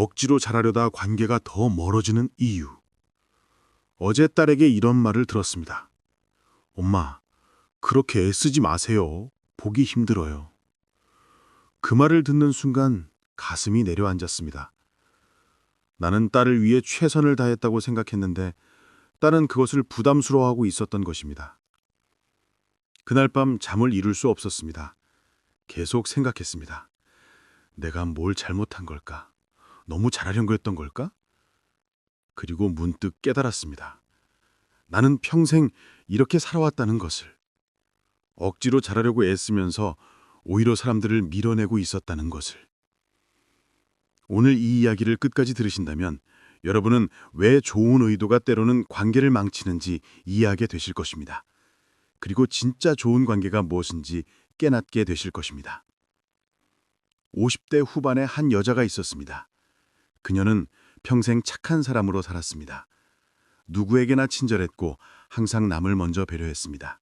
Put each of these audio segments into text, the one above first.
억지로 잘하려다 관계가 더 멀어지는 이유. 어제 딸에게 이런 말을 들었습니다. 엄마, 그렇게 애쓰지 마세요. 보기 힘들어요. 그 말을 듣는 순간 가슴이 내려앉았습니다. 나는 딸을 위해 최선을 다했다고 생각했는데 딸은 그것을 부담스러워하고 있었던 것입니다. 그날 밤 잠을 이룰 수 없었습니다. 계속 생각했습니다. 내가 뭘 잘못한 걸까? 너무 잘하려는 거였던 걸까? 그리고 문득 깨달았습니다. 나는 평생 이렇게 살아왔다는 것을. 억지로 잘하려고 애쓰면서 오히려 사람들을 밀어내고 있었다는 것을. 오늘 이 이야기를 끝까지 들으신다면 여러분은 왜 좋은 의도가 때로는 관계를 망치는지 이해하게 되실 것입니다. 그리고 진짜 좋은 관계가 무엇인지 깨닫게 되실 것입니다. 50대 후반에 한 여자가 있었습니다. 그녀는 평생 착한 사람으로 살았습니다. 누구에게나 친절했고 항상 남을 먼저 배려했습니다.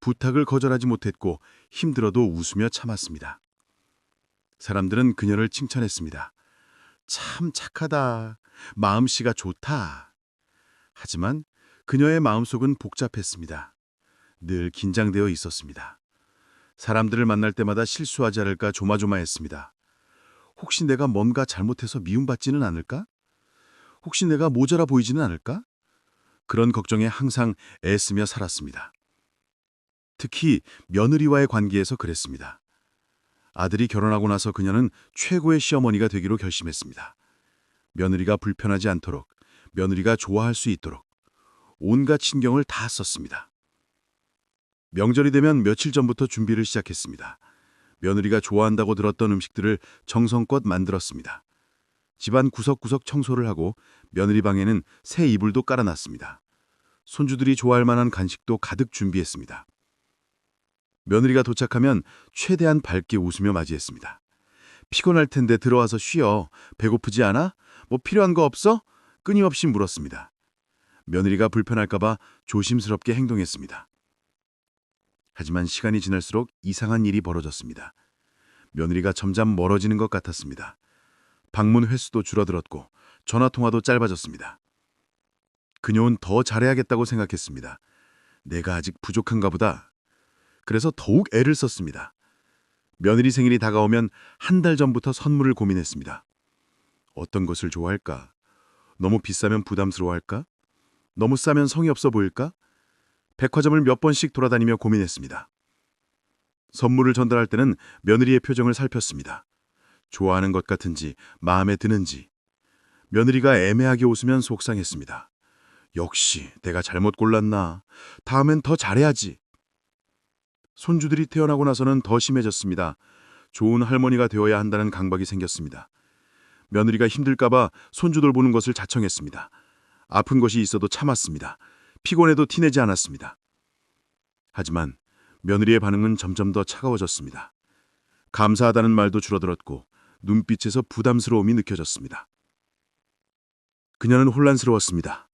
부탁을 거절하지 못했고 힘들어도 웃으며 참았습니다. 사람들은 그녀를 칭찬했습니다. 참 착하다. 마음씨가 좋다. 하지만 그녀의 마음속은 복잡했습니다. 늘 긴장되어 있었습니다. 사람들을 만날 때마다 실수하지 않을까 조마조마했습니다. 혹시 내가 뭔가 잘못해서 미움받지는 않을까? 혹시 내가 모자라 보이지는 않을까? 그런 걱정에 항상 애쓰며 살았습니다. 특히 며느리와의 관계에서 그랬습니다. 아들이 결혼하고 나서 그녀는 최고의 시어머니가 되기로 결심했습니다. 며느리가 불편하지 않도록, 며느리가 좋아할 수 있도록 온갖 신경을 다 썼습니다. 명절이 되면 며칠 전부터 준비를 시작했습니다. 며느리가 좋아한다고 들었던 음식들을 정성껏 만들었습니다. 집안 구석구석 청소를 하고 며느리 방에는 새 이불도 깔아놨습니다. 손주들이 좋아할 만한 간식도 가득 준비했습니다. 며느리가 도착하면 최대한 밝게 웃으며 맞이했습니다. 피곤할 텐데 들어와서 쉬어. 배고프지 않아? 뭐 필요한 거 없어? 끊임없이 물었습니다. 며느리가 불편할까봐 조심스럽게 행동했습니다. 하지만 시간이 지날수록 이상한 일이 벌어졌습니다. 며느리가 점점 멀어지는 것 같았습니다. 방문 횟수도 줄어들었고 전화 통화도 짧아졌습니다. 그녀는 더 잘해야겠다고 생각했습니다. 내가 아직 부족한가 보다. 그래서 더욱 애를 썼습니다. 며느리 생일이 다가오면 한 달 전부터 선물을 고민했습니다. 어떤 것을 좋아할까? 너무 비싸면 부담스러워할까? 너무 싸면 성의 없어 보일까? 백화점을 몇 번씩 돌아다니며 고민했습니다. 선물을 전달할 때는 며느리의 표정을 살폈습니다. 좋아하는 것 같은지 마음에 드는지. 며느리가 애매하게 웃으면 속상했습니다. 역시 내가 잘못 골랐나. 다음엔 더 잘해야지. 손주들이 태어나고 나서는 더 심해졌습니다. 좋은 할머니가 되어야 한다는 강박이 생겼습니다. 며느리가 힘들까봐 손주들 보는 것을 자청했습니다. 아픈 것이 있어도 참았습니다. 피곤해도 티내지 않았습니다. 하지만 며느리의 반응은 점점 더 차가워졌습니다. 감사하다는 말도 줄어들었고 눈빛에서 부담스러움이 느껴졌습니다. 그녀는 혼란스러웠습니다.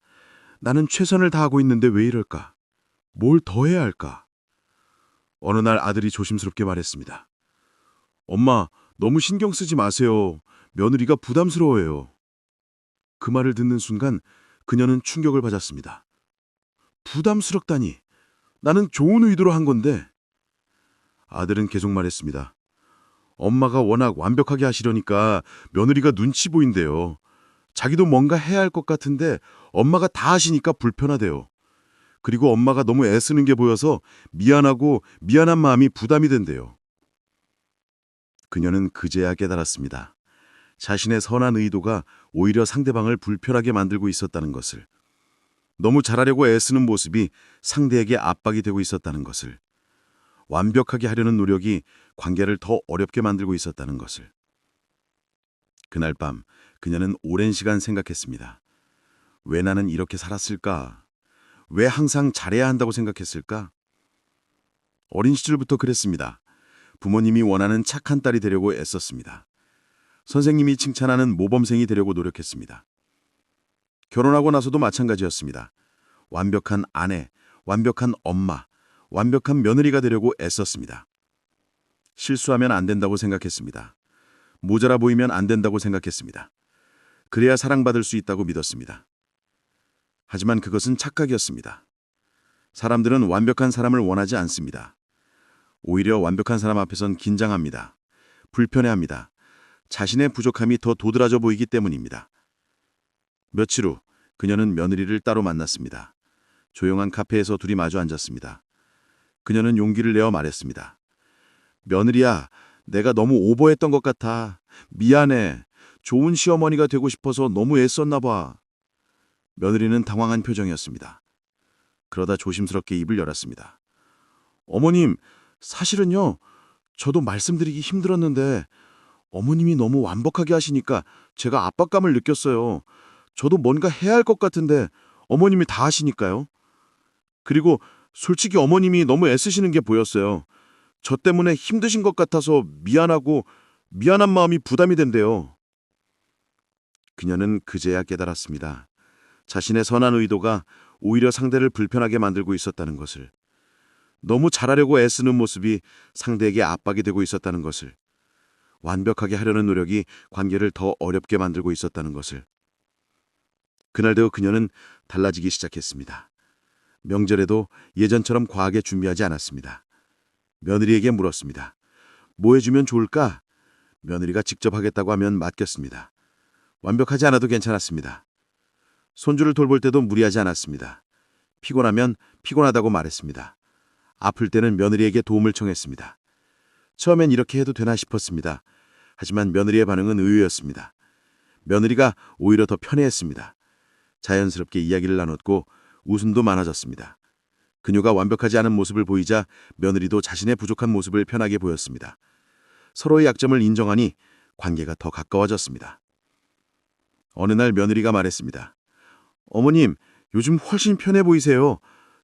나는 최선을 다하고 있는데 왜 이럴까? 뭘 더 해야 할까? 어느 날 아들이 조심스럽게 말했습니다. 엄마, 너무 신경 쓰지 마세요. 며느리가 부담스러워해요. 그 말을 듣는 순간 그녀는 충격을 받았습니다. 부담스럽다니. 나는 좋은 의도로 한 건데. 아들은 계속 말했습니다. 엄마가 워낙 완벽하게 하시려니까 며느리가 눈치 보인대요. 자기도 뭔가 해야 할 것 같은데 엄마가 다 하시니까 불편하대요. 그리고 엄마가 너무 애쓰는 게 보여서 미안하고 미안한 마음이 부담이 된대요. 그녀는 그제야 깨달았습니다. 자신의 선한 의도가 오히려 상대방을 불편하게 만들고 있었다는 것을. 너무 잘하려고 애쓰는 모습이 상대에게 압박이 되고 있었다는 것을. 완벽하게 하려는 노력이 관계를 더 어렵게 만들고 있었다는 것을. 그날 밤 그녀는 오랜 시간 생각했습니다. 왜 나는 이렇게 살았을까? 왜 항상 잘해야 한다고 생각했을까? 어린 시절부터 그랬습니다. 부모님이 원하는 착한 딸이 되려고 애썼습니다. 선생님이 칭찬하는 모범생이 되려고 노력했습니다. 결혼하고 나서도 마찬가지였습니다. 완벽한 아내, 완벽한 엄마, 완벽한 며느리가 되려고 애썼습니다. 실수하면 안 된다고 생각했습니다. 모자라 보이면 안 된다고 생각했습니다. 그래야 사랑받을 수 있다고 믿었습니다. 하지만 그것은 착각이었습니다. 사람들은 완벽한 사람을 원하지 않습니다. 오히려 완벽한 사람 앞에선 긴장합니다. 불편해합니다. 자신의 부족함이 더 도드라져 보이기 때문입니다. 며칠 후 그녀는 며느리를 따로 만났습니다. 조용한 카페에서 둘이 마주 앉았습니다. 그녀는 용기를 내어 말했습니다. 며느리야, 내가 너무 오버했던 것 같아. 미안해. 좋은 시어머니가 되고 싶어서 너무 애썼나 봐. 며느리는 당황한 표정이었습니다. 그러다 조심스럽게 입을 열었습니다. 어머님, 사실은요, 저도 말씀드리기 힘들었는데, 어머님이 너무 완벽하게 하시니까 제가 압박감을 느꼈어요. 저도 뭔가 해야 할 것 같은데, 어머님이 다 하시니까요. 그리고 솔직히 어머님이 너무 애쓰시는 게 보였어요. 저 때문에 힘드신 것 같아서 미안하고 미안한 마음이 부담이 된대요. 그녀는 그제야 깨달았습니다. 자신의 선한 의도가 오히려 상대를 불편하게 만들고 있었다는 것을. 너무 잘하려고 애쓰는 모습이 상대에게 압박이 되고 있었다는 것을. 완벽하게 하려는 노력이 관계를 더 어렵게 만들고 있었다는 것을. 그날도 그녀는 달라지기 시작했습니다. 명절에도 예전처럼 과하게 준비하지 않았습니다. 며느리에게 물었습니다. 뭐 해주면 좋을까? 며느리가 직접 하겠다고 하면 맡겼습니다. 완벽하지 않아도 괜찮았습니다. 손주를 돌볼 때도 무리하지 않았습니다. 피곤하면 피곤하다고 말했습니다. 아플 때는 며느리에게 도움을 청했습니다. 처음엔 이렇게 해도 되나 싶었습니다. 하지만 며느리의 반응은 의외였습니다. 며느리가 오히려 더 편해했습니다. 자연스럽게 이야기를 나눴고 웃음도 많아졌습니다. 그녀가 완벽하지 않은 모습을 보이자 며느리도 자신의 부족한 모습을 편하게 보였습니다. 서로의 약점을 인정하니 관계가 더 가까워졌습니다. 어느 날 며느리가 말했습니다. 어머님, 요즘 훨씬 편해 보이세요.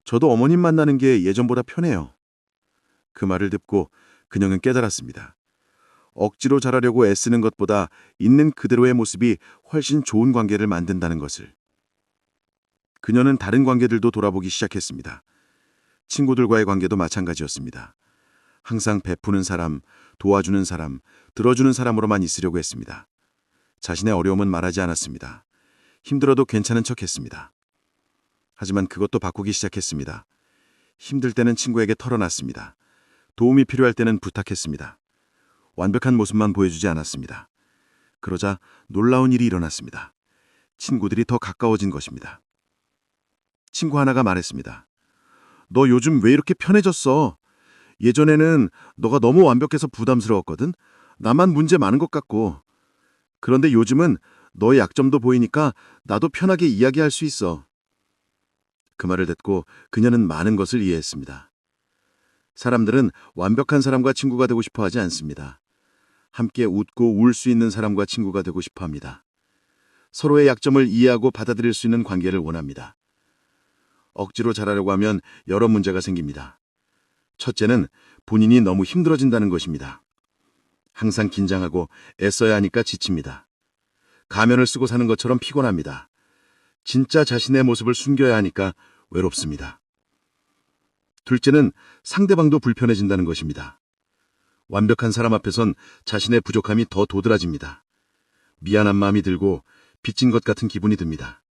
저도 어머님 만나는 게 예전보다 편해요. 그 말을 듣고 그녀는 깨달았습니다. 억지로 잘하려고 애쓰는 것보다 있는 그대로의 모습이 훨씬 좋은 관계를 만든다는 것을. 그녀는 다른 관계들도 돌아보기 시작했습니다. 친구들과의 관계도 마찬가지였습니다. 항상 베푸는 사람, 도와주는 사람, 들어주는 사람으로만 있으려고 했습니다. 자신의 어려움은 말하지 않았습니다. 힘들어도 괜찮은 척 했습니다. 하지만 그것도 바꾸기 시작했습니다. 힘들 때는 친구에게 털어놨습니다. 도움이 필요할 때는 부탁했습니다. 완벽한 모습만 보여주지 않았습니다. 그러자 놀라운 일이 일어났습니다. 친구들이 더 가까워진 것입니다. 친구 하나가 말했습니다. 너 요즘 왜 이렇게 편해졌어? 예전에는 너가 너무 완벽해서 부담스러웠거든? 나만 문제 많은 것 같고. 그런데 요즘은 너의 약점도 보이니까 나도 편하게 이야기할 수 있어. 그 말을 듣고 그녀는 많은 것을 이해했습니다. 사람들은 완벽한 사람과 친구가 되고 싶어 하지 않습니다. 함께 웃고 울 수 있는 사람과 친구가 되고 싶어 합니다. 서로의 약점을 이해하고 받아들일 수 있는 관계를 원합니다. 억지로 잘하려고 하면 여러 문제가 생깁니다. 첫째는 본인이 너무 힘들어진다는 것입니다. 항상 긴장하고 애써야 하니까 지칩니다. 가면을 쓰고 사는 것처럼 피곤합니다. 진짜 자신의 모습을 숨겨야 하니까 외롭습니다. 둘째는 상대방도 불편해진다는 것입니다. 완벽한 사람 앞에선 자신의 부족함이 더 도드라집니다. 미안한 마음이 들고 빚진 것 같은 기분이 듭니다.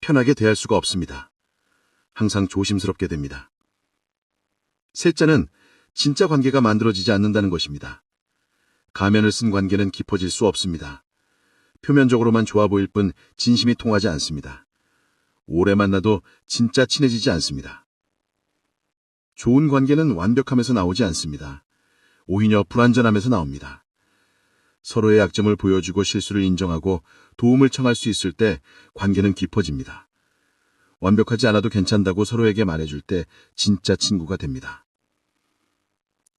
편하게 대할 수가 없습니다. 항상 조심스럽게 됩니다. 셋째는 진짜 관계가 만들어지지 않는다는 것입니다. 가면을 쓴 관계는 깊어질 수 없습니다. 표면적으로만 좋아 보일 뿐 진심이 통하지 않습니다. 오래 만나도 진짜 친해지지 않습니다. 좋은 관계는 완벽함에서 나오지 않습니다. 오히려 불완전함에서 나옵니다. 서로의 약점을 보여주고 실수를 인정하고 도움을 청할 수 있을 때 관계는 깊어집니다. 완벽하지 않아도 괜찮다고 서로에게 말해줄 때 진짜 친구가 됩니다.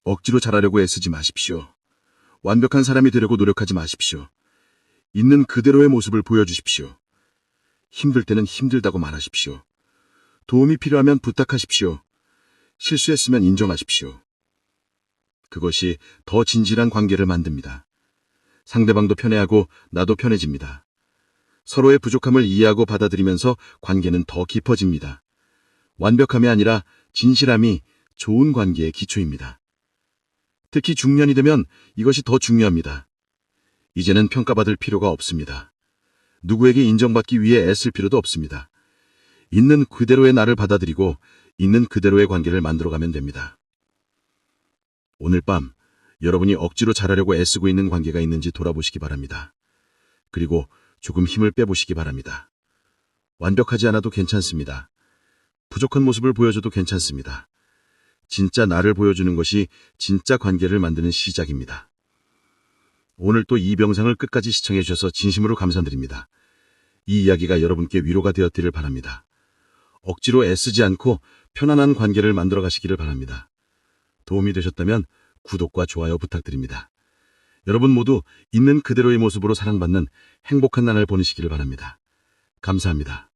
억지로 잘하려고 애쓰지 마십시오. 완벽한 사람이 되려고 노력하지 마십시오. 있는 그대로의 모습을 보여주십시오. 힘들 때는 힘들다고 말하십시오. 도움이 필요하면 부탁하십시오. 실수했으면 인정하십시오. 그것이 더 진실한 관계를 만듭니다. 상대방도 편해하고 나도 편해집니다. 서로의 부족함을 이해하고 받아들이면서 관계는 더 깊어집니다. 완벽함이 아니라 진실함이 좋은 관계의 기초입니다. 특히 중년이 되면 이것이 더 중요합니다. 이제는 평가받을 필요가 없습니다. 누구에게 인정받기 위해 애쓸 필요도 없습니다. 있는 그대로의 나를 받아들이고 있는 그대로의 관계를 만들어가면 됩니다. 오늘 밤 여러분이 억지로 잘하려고 애쓰고 있는 관계가 있는지 돌아보시기 바랍니다. 그리고 조금 힘을 빼보시기 바랍니다. 완벽하지 않아도 괜찮습니다. 부족한 모습을 보여줘도 괜찮습니다. 진짜 나를 보여주는 것이 진짜 관계를 만드는 시작입니다. 오늘 또이 영상을 끝까지 시청해 주셔서 진심으로 감사드립니다. 이 이야기가 여러분께 위로가 되었기를 바랍니다. 억지로 애쓰지 않고 편안한 관계를 만들어 가시기를 바랍니다. 도움이 되셨다면 구독과 좋아요 부탁드립니다. 여러분 모두 있는 그대로의 모습으로 사랑받는 행복한 날을 보내시기를 바랍니다. 감사합니다.